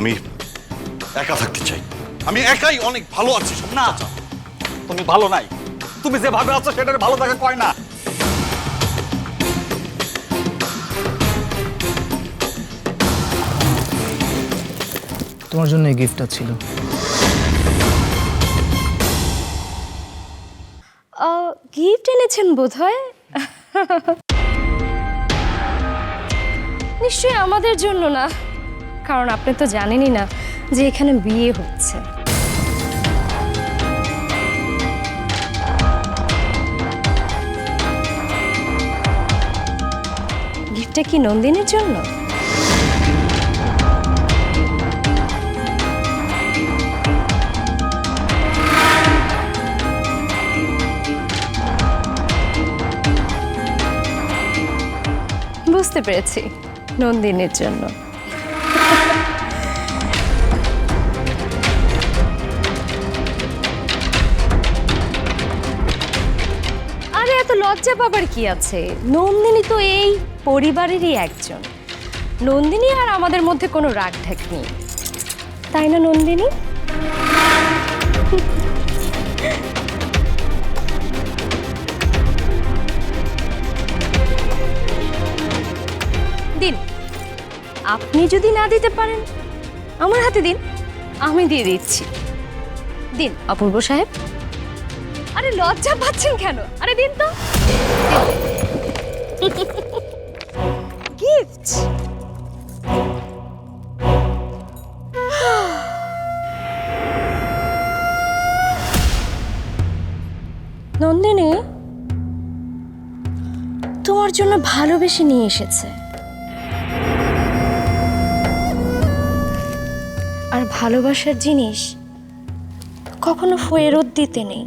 আমি একা থাকতে চাই। আমি একাই অনেক ভালো আছি না। তুমি ভালো নাই। তুমি যেভাবে আছো সেটার ভালো থাকা কয় না। তোমার জন্য এই গিফটটা ছিল। গিফট এনেছেন বোধ হয় নিশ্চয়ই আমাদের জন্য না। কারণ আপনি তো জানেনই না যে এখানে বিয়ে হচ্ছে। গিফটটা কি নন্দিনীর জন্য? বুঝতে পেরেছি, নন্দিনীর জন্য। লজ্জা পাবার কি আছে? নন্দিনী তো এই পরিবারেরই একজন। নন্দিনী আর আমাদের মধ্যে কোনো রাগ ঢাক নেই। তাই না, নন্দিনী? দিন, আপনি যদি না দিতে পারেন, আমার হাতে দিন, আমি দিয়ে দিচ্ছি। দিন, অপূর্ব সাহেব। আরে লজ্জা পাচ্ছেন কেন? আরে দিন তো। গিফট নন্দিনী, তোমার জন্য ভালোবেসে নিয়ে এসেছে। আর ভালোবাসার জিনিস কখনো ফেরত দিতে নেই।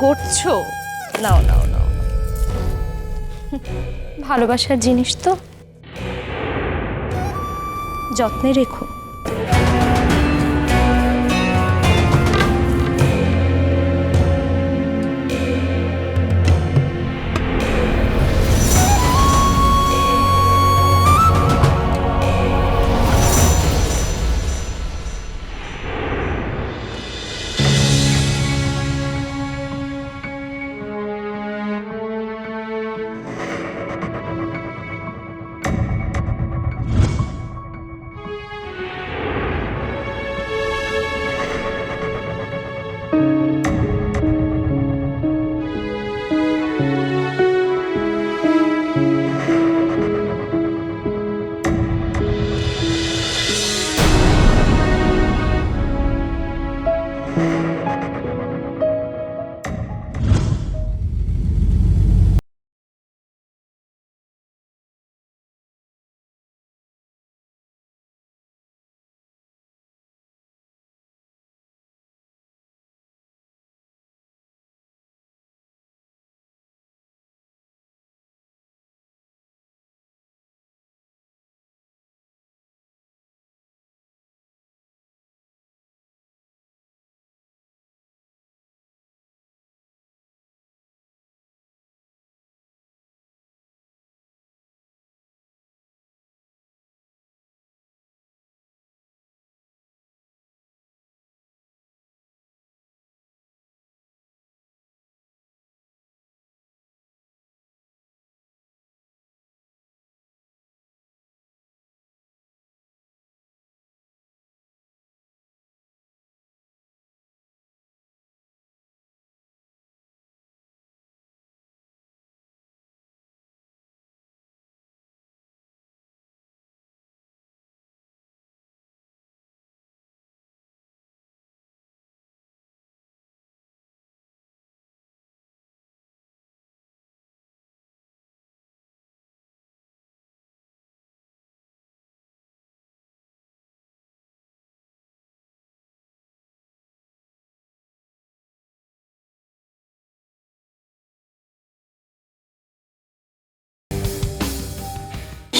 করছ? নাও নাও নাও। ভালোবাসার জিনিস তো। যত্নে রেখো।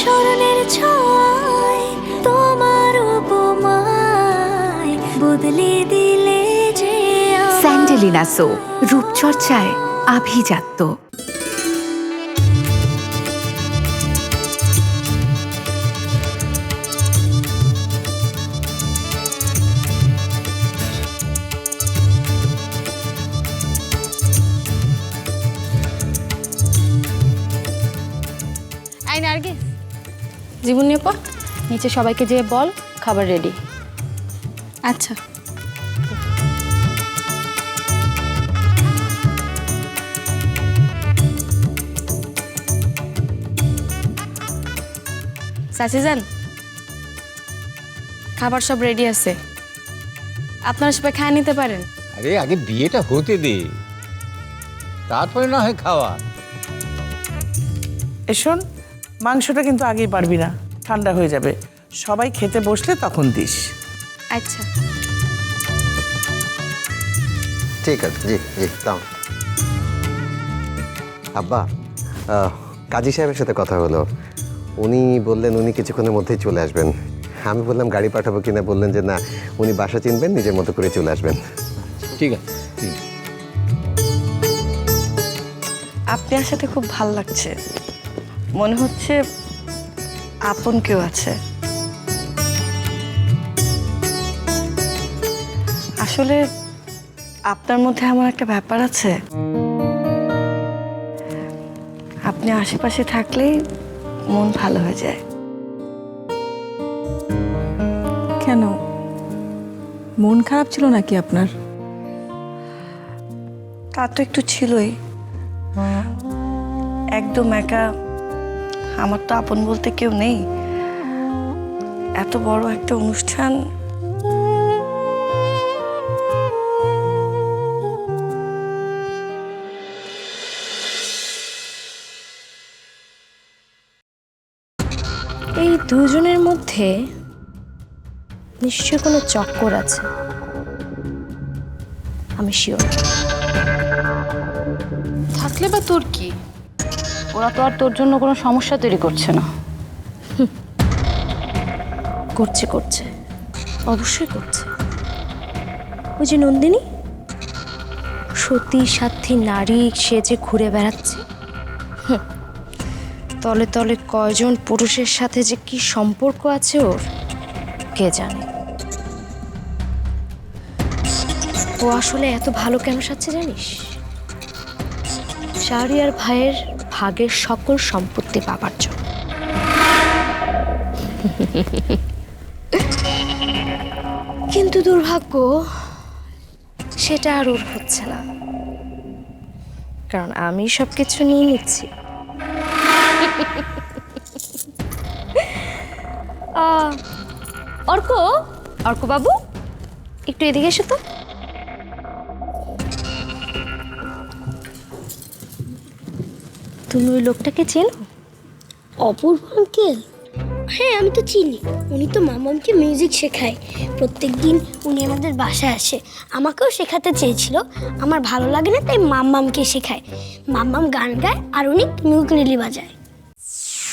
স্মরণের ছয় তোমার উপমায় বদলে দিলে যে স্যান্ডেলিনা সো রূপচর্চায় আভিজাত্য। নার্গিস। জীবন নিয়ে পর নিচে সবাইকে যেয়ে বল খাবার রেডি আচ্ছা। চাচি যান খাবার সব রেডি আছে। আপনারা সবাই খায় নিতে পারেন। আরে আগে বিয়েটা হতে দে। তারপরে না হয় খাওয়া। এ শোন মাংসটা কিন্তু আগেই পারবি না ঠান্ডা হয়ে যাবে। সবাই খেতে বসলে তখন দিস। আচ্ছা। ঠিক আছে জি জি দাও। আব্বা আহ, কাজী সাহেবের সাথে কথা হলো। উনি বললেন উনি কিছুক্ষণের মধ্যেই চলে আসবেন। আমি বললাম গাড়ি পাঠাবো কিনা? বললেন যে না উনি বাসা চিনবেন নিজের মতো করে চলে আসবেন। ঠিক আছে ঠিক আছে। আপনার সাথে খুব ভালো লাগছে। মনে হচ্ছে আপন কেউ আছে। আসলে আপনার মধ্যে এমন একটা ব্যাপার আছে। আপনি আশেপাশে থাকলেই মন ভালো হয়ে যায়। কেন? মন খারাপ ছিল নাকি আপনার? তা তো একটু ছিলই। একদম একা আমার তো আপন বলতে কেউ নেই। এত বড় একটা অনুষ্ঠান। এই দুজনের মধ্যে নিশ্চয় কোনো চক্কর আছে। আমি শিওর থাকলে বা তোর কি? ওরা তো আর তোর জন্য কোনো সমস্যা তৈরি করছে না। করছে করছে। অবশ্যই করছে। ওই যে নন্দিনী, সতী, সাথী, নারী, সে যে ঘুরে বেড়াচ্ছে। তলে তলে কয়জন পুরুষের সাথে যে কি সম্পর্ক আছে ওর, কে জানে। ও আসলে এত ভালো কেন সাচ্ছে জানিস? শাহরিয়ার ভাইয়ের ভাগের সকল সম্পত্তি পাবার জন্য। কিন্তু দুর্ভাগ্য, সেটা আর ওর হচ্ছে না। কারণ আমি সব কিছু নিয়ে নিচ্ছি। অর্ক অর্ক বাবু একটু এদিকে এসো তো। তুমি ওই লোকটাকে চেনো? অপূর্ব আঙ্কেল? হ্যাঁ আমি তো চিনি। উনি তো মামামকে মিউজিক শেখায়। প্রত্যেক দিন উনি আমাদের বাসায় আসে। আমাকেও শেখাতে চেয়েছিল। আমার ভালো লাগে না তাই মাম্মামকে শেখায়। মাম্মাম গান গায় আর উনি মিউকলিলি বাজায়।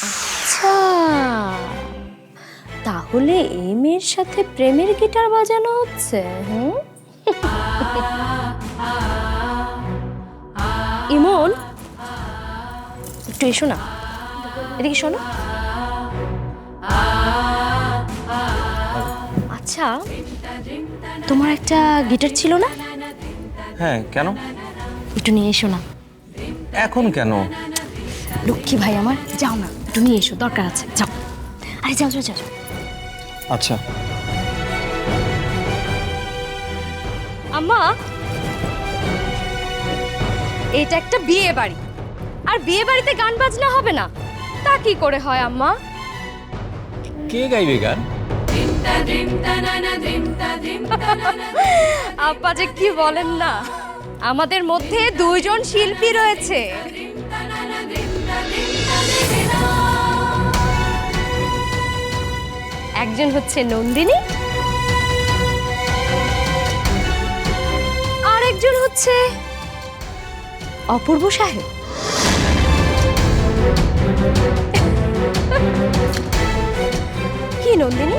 আচ্ছা। তাহলে এই মেয়ের সাথে প্রেমের গিটার বাজানো হচ্ছে হুম? ইমন একটু এসো না। এদিকে শোনো। আচ্ছা তোমার একটা গিটার ছিল না? হ্যাঁ কেন? একটু নিয়ে এসো না। এখন কেন? লক্ষ্মী ভাই আমার যাও না একটু নিয়ে এসো দরকার আছে যাও। আরে যাও যাও যাও। আচ্ছা। আম্মা এটা একটা বিয়ে বাড়ি। আর বিয়ে বাড়িতে গান বাজনা হবে না। তা কি করে হয় আম্মা? কে গাইবে গান? আব্বা যে কি বলেন না। আমাদের মধ্যে দুইজন শিল্পী রয়েছে। একজন হচ্ছে নন্দিনী। আর একজন হচ্ছে অপূর্ব সাহেব। কি নন্দিনী?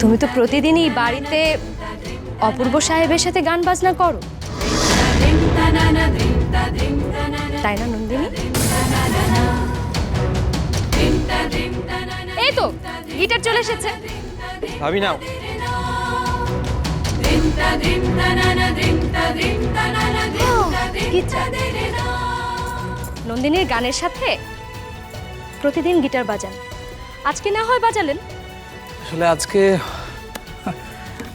তুমি তো প্রতিদিনই বাড়িতে অপূর্ব সাহেবের সাথে গান বাজনা করো। তাই না নন্দিনী? এই তো গিটার চলে এসেছে। ভাবি নাও। নন্দিনীর গানের সাথে প্রতিদিন গিটার বাজান। আজকে না হয় বাজালেন? আসলে আজকে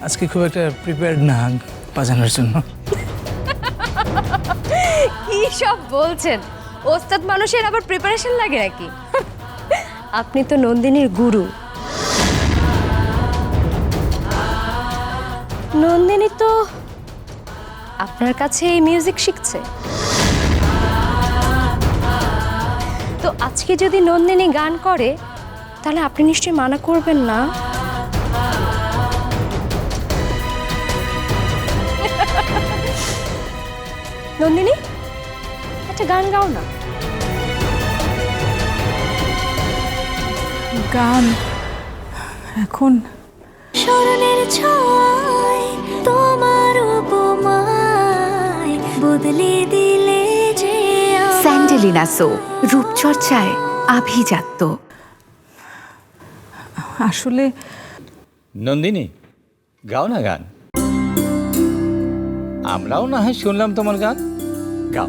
আজকে খুব একটা প্রিপেয়ার্ড না বাজানোর জন্য। কি সব বলছেন? ওস্তাদ মানুষের আবার প্রিপারেশন লাগে নাকি? আপনি তো নন্দিনীর গুরু। নন্দিনী তো আপনার কাছে এই মিউজিক শিখছে। আজকে যদি নন্দিনী গান করে তাহলে আপনি নিশ্চয়ই মানা করবেন না। নন্দিনী একটা গান গাও না। গান? এখন? স্মরণের ছয় তোমার উপমায় বদলে দিলে যে স্যান্ডেলিনা সো রূপচর্চায় আভিজাত্য। আসলে নন্দিনী গাও না গান। আমরাও না হয় শুনলাম তোমার গান। গাও।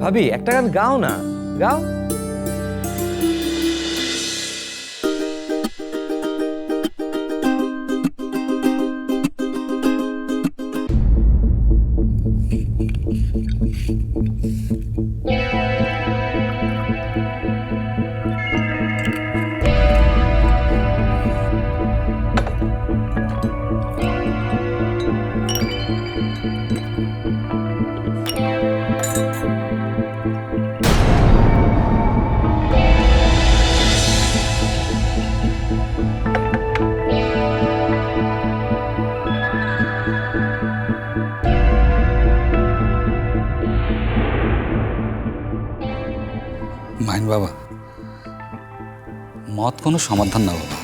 ভাবি একটা গান গাও না। গাও। বাবা। মত কোনো সমাধান না বাবা।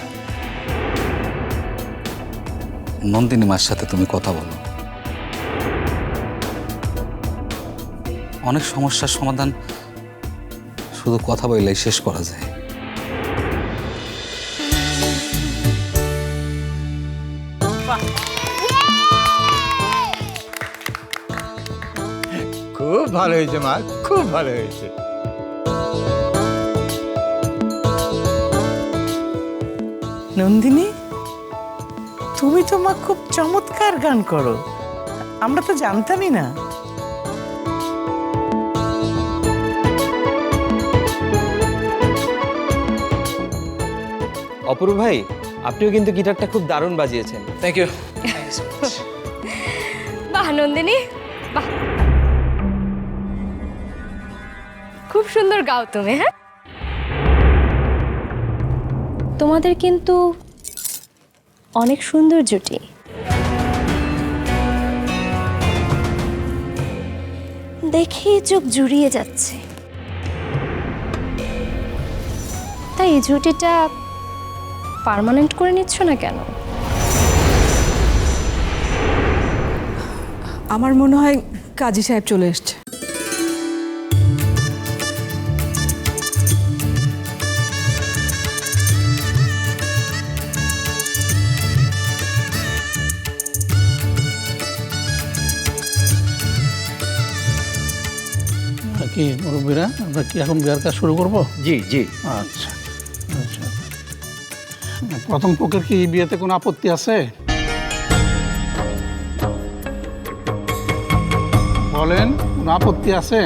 নন্দিনী মার সাথে তুমি কথা বলো। অনেক সমস্যার সমাধান শুধু কথা বললেই শেষ করা যায়। খুব ভালো হয়েছে মা, খুব ভালো হয়েছে। নন্দিনী তুমি তো মা খুব চমৎকার গান করো। আমরা তো জানতামই না। অপূর্ব ভাই আপনিও কিন্তু গিটারটা খুব দারুণ বাজিয়েছেন। থ্যাংক ইউ বাহ নন্দিনী বাহ। খুব সুন্দর গাও তুমি হ্যাঁ? তোমাদের কিন্তু অনেক সুন্দর জুটি। দেখি চোখ জুড়িয়ে যাচ্ছে। তাই এই জুটিটা পার্মানেন্ট করে নিচ্ছ না কেন? আমার মনে হয় কাজী সাহেব চলে এসছে। মুরব্বীরা আমরা কি এখন বিয়ার কাজ শুরু করব? জি জি। আচ্ছা আচ্ছা। প্রথম পক্ষের কি বিয়েতে কোনো আপত্তি আছে? বলেন কোনো আপত্তি আছে?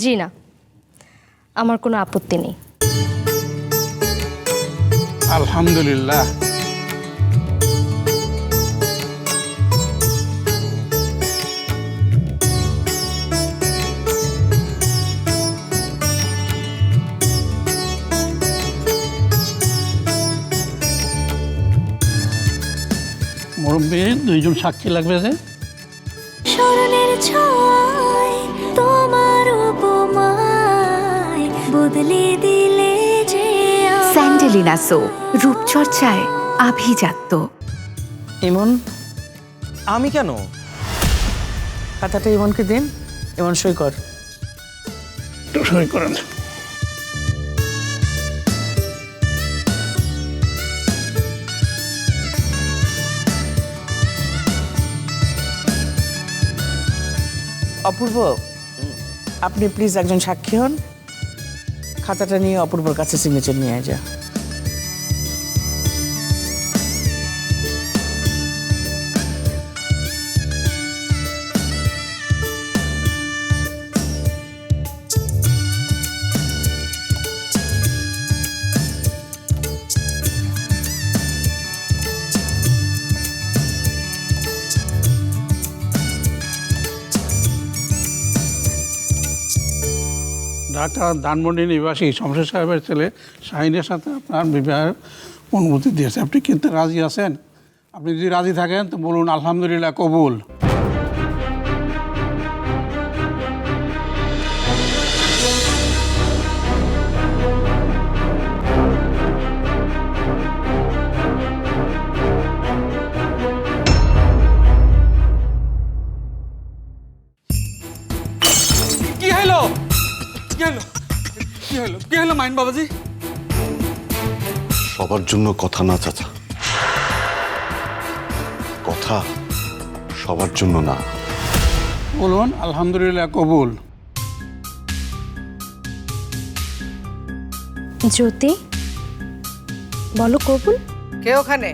জি না আমার কোনো আপত্তি নেই। আলহামদুলিল্লাহ। মুরব্বী দুইজন সাক্ষী লাগবে যে? স্মরণের ছয় তোমার উপমায় বদলে দিলে যে স্যান্ডেলিনা সো রূপচর্চায় আভিজাত্য। ইমন আমি কেন? খাতাটা ইমনকে দিন ইমন সই কর। সই করেন। অপূর্ব আপনি প্লিজ একজন সাক্ষী হন। খাতাটা নিয়ে অপূর্বর কাছে সিগনেচার নিয়ে যা। ঢাকা ধানমন্ডি নিবাসী শমশের সাহেবের ছেলে শাহিনের সাথে আপনার বিবাহের অনুমতি দিয়েছে। আপনি কিন্তু রাজি আছেন? আপনি যদি রাজি থাকেন তো বলুন, আলহামদুলিল্লাহ, কবুল। কি হলো? কি হলো? কি হলো মাইন বাবাজি? সবার জন্য কথা না চাচা। কথা সবার জন্য না। বলুন আলহামদুলিল্লাহ কবুল। জ্যোতি বলো কবুল। কে ওখানে?